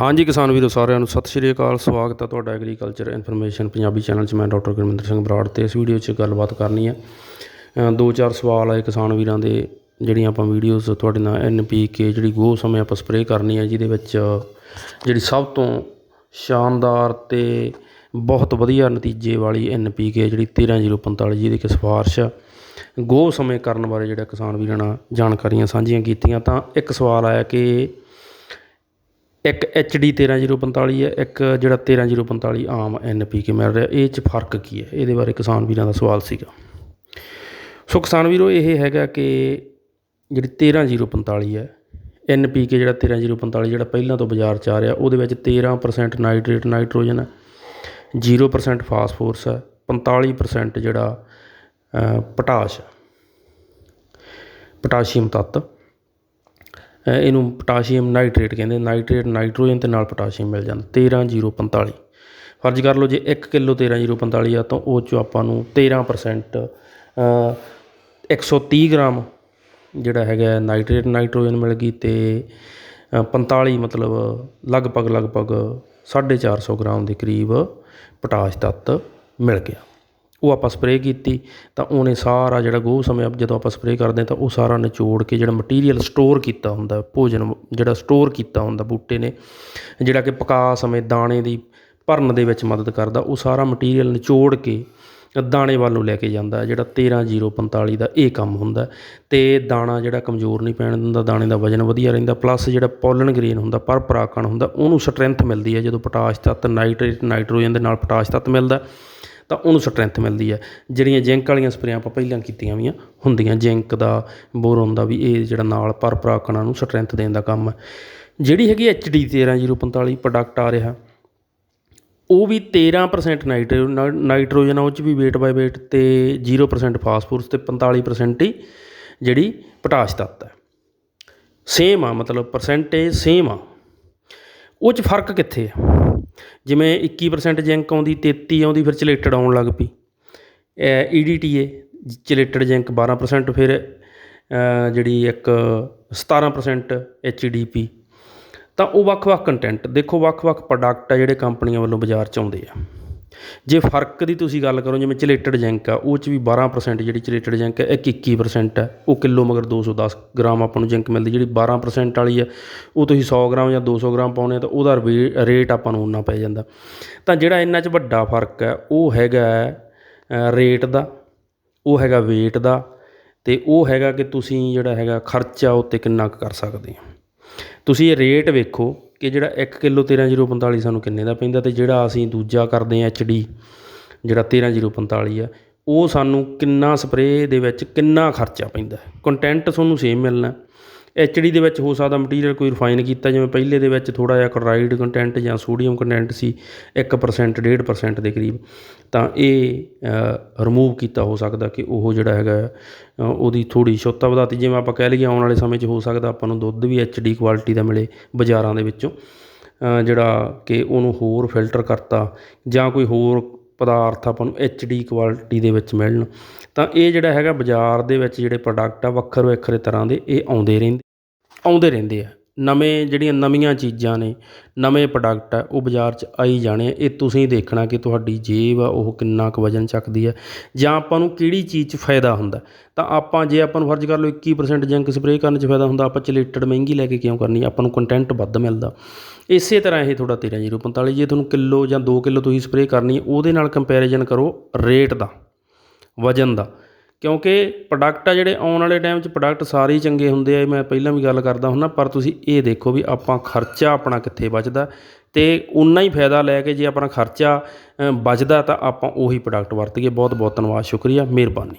ਹਾਂਜੀ ਕਿਸਾਨ ਵੀਰੋ ਸਾਰਿਆਂ ਨੂੰ ਸਤਿ ਸ਼੍ਰੀ ਅਕਾਲ, ਸਵਾਗਤ ਹੈ ਤੁਹਾਡਾ ਐਗਰੀਕਲਚਰ ਇਨਫੋਰਮੇਸ਼ਨ ਪੰਜਾਬੀ ਚੈਨਲ 'ਚ। ਮੈਂ ਡਾਕਟਰ ਗੁਰਮਿੰਦਰ ਸਿੰਘ ਬਰਾੜ ਤੇ ਇਸ ਵੀਡੀਓ 'ਚ ਗੱਲਬਾਤ ਕਰਨੀ ਹੈ ਦੋ ਚਾਰ ਸਵਾਲ ਆਏ ਕਿਸਾਨ ਵੀਰਾਂ ਦੇ, ਜਿਹੜੀਆਂ ਆਪਾਂ ਵੀਡੀਓਜ਼ ਤੁਹਾਡੇ ਨਾਲ ਐਨਪੀਕੇ ਜਿਹੜੀ ਗੋ ਸਮੇਂ ਆਪਾਂ ਸਪਰੇਅ ਕਰਨੀ ਹੈ ਜਿਹਦੇ ਵਿੱਚ ਜਿਹੜੀ ਸਭ ਤੋਂ ਸ਼ਾਨਦਾਰ ਤੇ ਬਹੁਤ ਵਧੀਆ ਨਤੀਜੇ ਵਾਲੀ ਐਨਪੀਕੇ ਜਿਹੜੀ 13045 ਜਿਹਦੀ ਕਿ ਸਿਫਾਰਿਸ਼ ਆ। ਗੋ ਸਮੇਂ ਕਰਨ ਬਾਰੇ ਜਿਹੜਾ ਕਿਸਾਨ ਵੀਰਾਂ ਨਾਲ ਜਾਣਕਾਰੀਆਂ ਸਾਂਝੀਆਂ ਕੀਤੀਆਂ, ਤਾਂ ਇੱਕ ਸਵਾਲ ਆਇਆ ਕਿ ਇੱਕ HD 13045 ਹੈ, ਇੱਕ ਜਿਹੜਾ 13045 ਆਮ ਐੱਨ ਪੀ ਕੇ ਮਿਲ ਰਿਹਾ, ਇਹ 'ਚ ਫ਼ਰਕ ਕੀ ਹੈ? ਇਹਦੇ ਬਾਰੇ ਕਿਸਾਨ ਵੀਰਾਂ ਦਾ ਸਵਾਲ ਸੀਗਾ। ਸੋ ਕਿਸਾਨ ਵੀਰੋ, ਇਹ ਹੈਗਾ ਕਿ ਜਿਹੜੀ 13045 ਹੈ ਐੱਨ ਪੀ ਕੇ ਜਿਹੜਾ 13045 ਜਿਹੜਾ ਪਹਿਲਾਂ ਤੋਂ ਬਾਜ਼ਾਰ 'ਚ ਆ ਰਿਹਾ, ਉਹਦੇ ਵਿੱਚ 13% ਨਾਈਟ੍ਰੇਟ, ਨਾਈਟ੍ਰੋਜਨ ਹੈ 0% ਫਾਸਫੋਰਸ ਹੈ 45% ਜਿਹੜਾ ਪੋਟਾਸ਼ ਪੋਟਾਸ਼ੀਅਮ ਤੱਤ। ਇਹਨੂੰ ਪੋਟਾਸ਼ੀਅਮ ਨਾਈਟ੍ਰੇਟ ਕਹਿੰਦੇ ਨਾਈਟ੍ਰੇਟ ਨਾਈਟ੍ਰੋਜਨ ਅਤੇ ਨਾਲ ਪੋਟਾਸ਼ੀਅਮ ਮਿਲ ਜਾਂਦਾ 13045 ਫਰਜ਼ ਕਰ ਲਓ ਜੇ 1 ਕਿਲੋ 13045 ਆ ਤਾਂ ਉਹ ਚੋਂ ਆਪਾਂ ਨੂੰ ਤੇਰ੍ਹਾਂ ਪ੍ਰਸੈਂਟ ਇੱਕ ਸੌ ਤੀਹ ਗ੍ਰਾਮ ਜਿਹੜਾ ਹੈਗਾ ਨਾਈਟ੍ਰੇਟ ਨਾਈਟ੍ਰੋਜਨ ਮਿਲ ਗਈ ਅਤੇ ਅ, 45 ਮਤਲਬ ਲਗਭਗ ਲਗਭਗ 450 ਗ੍ਰਾਮ ਦੇ ਕਰੀਬ ਪੋਟਾਸ਼ ਤੱਤ ਮਿਲ ਗਿਆ। ਉਹ ਆਪਾਂ ਸਪਰੇਅ ਕੀਤੀ, ਤਾਂ ਉਹਨੇ ਸਾਰਾ ਜਿਹੜਾ ਗੋਹ ਸਮੇਂ ਜਦੋਂ ਆਪਾਂ ਸਪਰੇਅ ਕਰਦੇ ਹਾਂ, ਤਾਂ ਉਹ ਸਾਰਾ ਨਿਚੋੜ ਕੇ ਜਿਹੜਾ ਮਟੀਰੀਅਲ ਸਟੋਰ ਕੀਤਾ ਹੁੰਦਾ, ਭੋਜਨ ਜਿਹੜਾ ਸਟੋਰ ਕੀਤਾ ਹੁੰਦਾ ਬੂਟੇ ਨੇ, ਜਿਹੜਾ ਕਿ ਪਕਾ ਸਮੇਂ ਦਾਣੇ ਦੀ ਭਰਨ ਦੇ ਵਿੱਚ ਮਦਦ ਕਰਦਾ, ਉਹ ਸਾਰਾ ਮਟੀਰੀਅਲ ਨਿਚੋੜ ਕੇ ਦਾਣੇ ਵੱਲ ਨੂੰ ਲੈ ਕੇ ਜਾਂਦਾ, ਜਿਹੜਾ 13045 ਦਾ ਇਹ ਕੰਮ ਹੁੰਦਾ, ਤੇ ਦਾਣਾ ਜਿਹੜਾ ਕਮਜ਼ੋਰ ਨਹੀਂ ਪੈਣ ਦਿੰਦਾ, ਦਾਣੇ ਦਾ ਵਜਨ ਵਧੀਆ ਰਹਿੰਦਾ ਪਲੱਸ ਜਿਹੜਾ ਪੋਲਨ ਗ੍ਰੇਨ ਹੁੰਦਾ ਪਰ ਪਰਾਕਣ ਹੁੰਦਾ, ਉਹਨੂੰ ਸਟਰੈਂਥ ਮਿਲਦੀ ਹੈ, ਜਦੋਂ ਪੋਟਾਸ਼ ਤੱਤ ਨਾਈਟ੍ਰੇਟ ਨਾਈਟ੍ਰੋਜਨ ਦੇ ਨਾਲ ਪੋਟਾਸ਼ ਤੱਤ ਮਿਲਦਾ ਤਾਂ ਉਹਨੂੰ ਸਟਰੈਂਥ ਮਿਲਦੀ ਹੈ। ਜਿਹੜੀਆਂ ਜਿੰਕ ਵਾਲੀਆਂ ਸਪਰੇਆਂ ਆਪਾਂ ਪਹਿਲਾਂ ਕੀਤੀਆਂ ਵੀਆਂ ਹੁੰਦੀਆਂ ਜਿੰਕ ਦਾ ਬੋਰੋਨ ਦਾ ਵੀ ਇਹ ਜਿਹੜਾ ਨਾਲ ਪਰ ਕਣਾਂ ਨੂੰ ਸਟਰੈਂਥ ਦੇਣ ਦਾ ਕੰਮ ਹੈ। ਜਿਹੜੀ ਹੈਗੀ HD 13045 ਪ੍ਰੋਡਕਟ ਆ ਰਿਹਾ ਉਹ ਵੀ 13% ਨਾਈਟ੍ਰੋ ਨਾਈਟ੍ਰੋਜਨ ਆ, ਉਹ ਚ ਵੀ weight ਬਾਈ weight ਤੇ 0% ਫਾਸਫੋਰਸ ਤੇ 45% ਹੀ ਜਿਹੜੀ ਪੋਟਾਸ਼ ਤੱਤ ਹੈ। ਸੇਮ ਆ ਮਤਲਬ ਪਰਸੈਂਟੇਜ ਸੇਮ ਆ। ਉਹ ਚ ਫ਼ਰਕ ਕਿੱਥੇ ਆ ਜਿਵੇਂ 21% ਜਿੰਕ ਆਉਂਦੀ 33 ਆਉਂਦੀ, ਫਿਰ ਚਲੇਟਡ ਆਉਣ ਲੱਗ ਪਈ। E D T A chelated zinc 12% ਫਿਰ ਜਿਹੜੀ ਇੱਕ 17% ਐਚਡੀਪੀ ਤਾਂ ਉਹ ਵੱਖ-ਵੱਖ ਕੰਟੈਂਟ ਦੇਖੋ ਵੱਖ-ਵੱਖ ਪ੍ਰੋਡਕਟ ਆ ਜਿਹੜੇ ਕੰਪਨੀਆਂ ਵੱਲੋਂ ਬਾਜ਼ਾਰ 'ਚ ਆਉਂਦੇ ਆ। ਜੇ ਫ਼ਰਕ ਦੀ ਤੁਸੀਂ ਗੱਲ ਕਰੋ, ਜਿਵੇਂ ਚਲੇਟਡ ਜੈਂਕ ਆ, ਉਹ 'ਚ ਵੀ 12% ਜਿਹੜੀ ਚਲੇਟਡ ਜੈਂਕ ਹੈ ਇੱਕ 21% ਹੈ ਉਹ ਕਿਲੋ ਮਗਰ 210 ਗ੍ਰਾਮ ਆਪਾਂ ਨੂੰ ਜਿੰਕ ਮਿਲਦੀ, ਜਿਹੜੀ 12% ਵਾਲੀ ਹੈ ਉਹ ਤੁਸੀਂ 100 ਗ੍ਰਾਮ ਜਾਂ 200 ਗ੍ਰਾਮ ਪਾਉਣੇ ਆ, ਤਾਂ ਉਹਦਾ ਰਵੇ- ਰੇਟ ਆਪਾਂ ਨੂੰ ਉਨਾ ਪੈ ਜਾਂਦਾ। ਤਾਂ ਜਿਹੜਾ ਇਹਨਾਂ 'ਚ ਵੱਡਾ ਫ਼ਰਕ ਹੈ ਉਹ ਹੈਗਾ ਰੇਟ ਦਾ, ਉਹ ਹੈਗਾ weight ਦਾ, ਤੇ ਉਹ ਹੈਗਾ ਕਿ ਤੁਸੀਂ ਜਿਹੜਾ ਹੈਗਾ ਖਰਚਾ ਉੱਤੇ ਕਿੰਨਾ ਕੁ ਕਰ ਸਕਦੇ ਹੋ ਤੁਸੀਂ ਇਹ ਰੇਟ ਵੇਖੋ ਕਿ ਜਿਹੜਾ 1 ਕਿਲੋ 13045 ਸਾਨੂੰ ਕਿੰਨੇ ਦਾ ਪੈਂਦਾ ਅਤੇ ਜਿਹੜਾ ਅਸੀਂ ਦੂਜਾ ਕਰਦੇ ਹਾਂ HD ਜਿਹੜਾ 13045 ਆ, ਉਹ ਸਾਨੂੰ ਕਿੰਨਾ ਸਪਰੇਅ ਦੇ ਵਿੱਚ ਕਿੰਨਾ ਖਰਚਾ ਪੈਂਦਾ ਕੰਟੈਂਟ ਤੁਹਾਨੂੰ ਸੇਮ ਮਿਲਣਾ। HD ਦੇ ਵਿੱਚ ਹੋ ਸਕਦਾ ਮਟੀਰੀਅਲ ਕੋਈ ਰਿਫਾਈਨ ਕੀਤਾ, ਜਿਵੇਂ ਪਹਿਲੇ ਦੇ ਵਿੱਚ ਥੋੜਾ ਜਿਹਾ ਕਲੋਰਾਈਡ ਕੰਟੈਂਟ ਜਾਂ ਸੋਡੀਅਮ ਕੰਟੈਂਟ ਸੀ 1% 1.5% ਦੇ ਕਰੀਬ, ਤਾਂ ਇਹ ਰਿਮੂਵ ਕੀਤਾ ਹੋ ਸਕਦਾ ਕਿ ਉਹ ਜਿਹੜਾ ਹੈਗਾ ਉਹਦੀ ਥੋੜੀ ਸ਼ੁੱਧਤਾ ਵਧਾਤੀ। ਜਿਵੇਂ ਆਪਾਂ ਕਹਿ ਲਈਏ ਆਉਣ ਵਾਲੇ ਸਮੇਂ 'ਚ ਹੋ ਸਕਦਾ ਆਪਾਂ ਨੂੰ ਦੁੱਧ ਵੀ HD ਕੁਆਲਿਟੀ ਦਾ ਮਿਲੇ ਬਾਜ਼ਾਰਾਂ ਦੇ ਵਿੱਚੋਂ ਜਿਹੜਾ ਕਿ ਉਹਨੂੰ ਹੋਰ ਫਿਲਟਰ ਕਰਤਾ ਜਾਂ ਕੋਈ ਹੋਰ ਪਦਾਰਥ ਆਪਾਂ ਨੂੰ HD ਕੁਆਲਿਟੀ ਦੇ ਵਿੱਚ ਮਿਲਣ। ਤਾਂ ਇਹ ਜਿਹੜਾ ਹੈਗਾ ਬਾਜ਼ਾਰ ਦੇ ਵਿੱਚ ਜਿਹੜੇ ਪ੍ਰੋਡਕਟ ਆ ਵੱਖਰੇ ਵੱਖਰੇ ਤਰ੍ਹਾਂ ਦੇ ਇਹ ਆਉਂਦੇ ਰਹਿੰਦੇ। ਆਉਂਦੇ ਰਹਿੰਦੇ ਆ। ਨਵੇਂ ਜਿਹੜੀਆਂ ਨਵੀਆਂ ਚੀਜ਼ਾਂ ਨੇ, ਨਵੇਂ ਪ੍ਰੋਡਕਟ ਆ, ਉਹ ਬਾਜ਼ਾਰ 'ਚ ਆਈ ਜਾਣੇ ਇਹ ਤੁਸੀਂ ਦੇਖਣਾ ਕਿ ਤੁਹਾਡੀ ਜੇਬ ਆ, ਉਹ ਕਿੰਨਾ ਕੁ ਵਜਨ ਚੱਕਦੀ ਹੈ ਜਾਂ ਆਪਾਂ ਨੂੰ ਕਿਹੜੀ ਚੀਜ਼ 'ਚ ਫਾਇਦਾ ਹੁੰਦਾ? ਤਾਂ ਆਪਾਂ ਜੇ ਆਪਾਂ ਨੂੰ ਫਰਜ਼ ਕਰ ਲਓ 21% ਜੰਕ ਸਪਰੇਅ ਕਰਨ 'ਚ ਫਾਇਦਾ ਹੁੰਦਾ, ਆਪਾਂ ਚਲੇਟਡ ਮਹਿੰਗੀ ਲੈ ਕੇ ਕਿਉਂ ਕਰਨੀ? ਆਪਾਂ ਨੂੰ ਕੰਟੈਂਟ ਵੱਧ ਮਿਲਦਾ। ਇਸੇ ਤਰ੍ਹਾਂ ਇਹ ਤੁਹਾਡਾ 13045 ਜੇ ਤੁਹਾਨੂੰ ਕਿਲੋ ਜਾਂ 2 ਕਿਲੋ ਤੁਸੀਂ ਸਪਰੇਅ ਕਰਨੀ, ਉਹਦੇ ਨਾਲ ਕੰਪੈਰੀਜ਼ਨ ਕਰੋ ਰੇਟ ਦਾ, ਵਜਨ ਦਾ। ਕਿਉਂਕਿ ਪ੍ਰੋਡਕਟ ਆ ਜਿਹੜੇ ਆਉਣ ਵਾਲੇ ਟਾਈਮ 'ਚ ਪ੍ਰੋਡਕਟ ਸਾਰੇ ਹੀ ਚੰਗੇ ਹੁੰਦੇ ਆ ਮੈਂ ਪਹਿਲਾਂ ਵੀ ਗੱਲ ਕਰਦਾ ਹੁੰਦਾ, ਪਰ ਤੁਸੀਂ ਇਹ ਦੇਖੋ ਵੀ ਆਪਾਂ ਖਰਚਾ ਆਪਣਾ ਕਿੱਥੇ ਬਚਦਾ ਅਤੇ ਉਨਾ ਹੀ ਫਾਇਦਾ ਲੈ ਕੇ ਜੇ ਆਪਣਾ ਖਰਚਾ ਬਚਦਾ ਤਾਂ ਆਪਾਂ ਉਹੀ ਪ੍ਰੋਡਕਟ ਵਰਤੀਏ। ਬਹੁਤ ਬਹੁਤ ਧੰਨਵਾਦ, ਸ਼ੁਕਰੀਆ, ਮਿਹਰਬਾਨੀ।